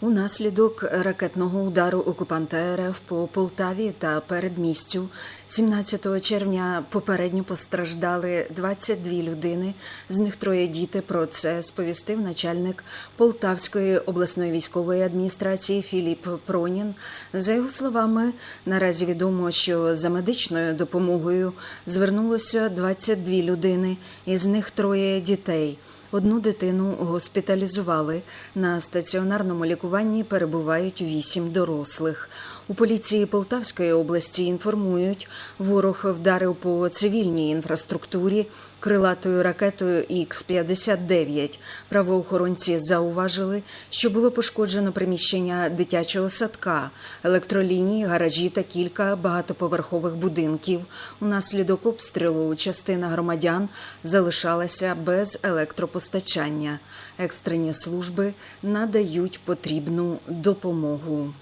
Унаслідок ракетного удару окупанта РФ по Полтаві та передмістю 17 червня попередньо постраждали 22 людини, з них троє діти. Про це сповістив начальник Полтавської обласної військової адміністрації Філіп Пронін. За його словами, наразі відомо, що за медичною допомогою звернулося 22 людини, із них троє дітей. Одну дитину госпіталізували. На стаціонарному лікуванні перебувають вісім дорослих. У поліції Полтавської області інформують, ворог вдарив по цивільній інфраструктурі крилатою ракетою Х-59. Правоохоронці зауважили, що було пошкоджено приміщення дитячого садка, електролінії, гаражі та кілька багатоповерхових будинків. Унаслідок обстрілу частина громадян залишалася без електропостачання. Екстрені служби надають потрібну допомогу.